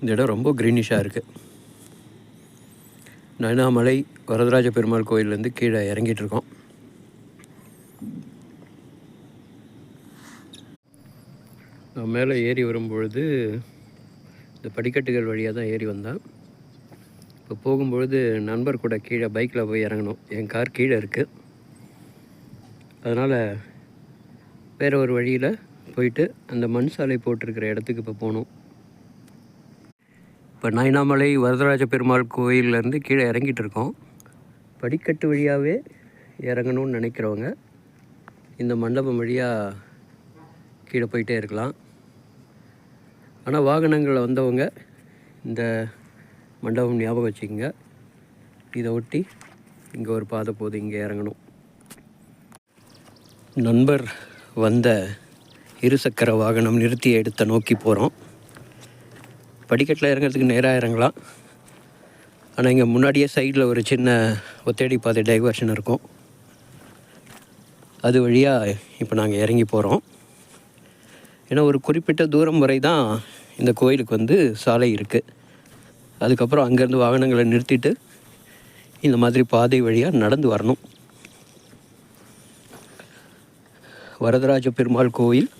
இந்த இடம் ரொம்ப க்ரீனிஷாக இருக்குது நயனாமலை வரதராஜ பெருமாள் கோயிலேருந்து கீழே இறங்கிட்டு இருக்கோம். நான் மேலே ஏறி வரும்பொழுது இந்த படிக்கட்டுகள் வழியாக தான் ஏறி வந்தேன். இப்போ போகும்பொழுது நண்பர் கூட கீழே பைக்கில் போய் இறங்கணும். என் கார் கீழே இருக்குது அதனால் வேறு ஒரு வழியில் போயிட்டு அந்த மண் சாலை போட்டிருக்கிற இடத்துக்கு இப்போ போகணும். இப்போ நயனாமலை வரதராஜ பெருமாள் கோயிலேருந்து கீழே இறங்கிட்டு இருக்கோம். படிக்கட்டு வழியாகவே இறங்கணும்னு நினைக்கிறவங்க இந்த மண்டபம் வழியாக கீழே போயிட்டே இருக்கலாம். ஆனால் வாகனங்களில் வந்தவங்க இந்த மண்டபம் ஞாபகம் வச்சுக்கோங்க. இதை ஒட்டி இங்கே ஒரு பாதை போது இங்கே இறங்கணும். நண்பர் வந்த இருசக்கர வாகனம் நிறுத்தி எடுத்த நோக்கி போகிறோம் படிக்கட்டில் இறங்குறதுக்கு நேராக இறங்கலாம். ஆனால் இங்கே முன்னாடியே சைடில் ஒரு சின்ன ஒத்தேடி பாதை டைவர்ஷன் இருக்கும். அது வழியாக இப்போ நாங்கள் இறங்கி போகிறோம் ஏன்னா ஒரு குறிப்பிட்ட தூரம் வரை தான் இந்த கோயிலுக்கு வந்து சாலை இருக்குது அதுக்கப்புறம் அங்கேருந்து வாகனங்களை நிறுத்திட்டு இந்த மாதிரி பாதை வழியாக நடந்து வரணும். வரதராஜ பெருமாள் கோயில்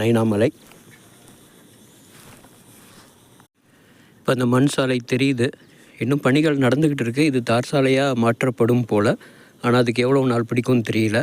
நைனாமலை. இப்போ அந்த மண் சாலை தெரியுது. இன்னும் பணிகள் நடந்துக்கிட்டு இருக்குது இது தார் சாலையாக மாற்றப்படும் போல். ஆனால் அதுக்கு எவ்வளோ நாள் பிடிக்கும்னு தெரியல.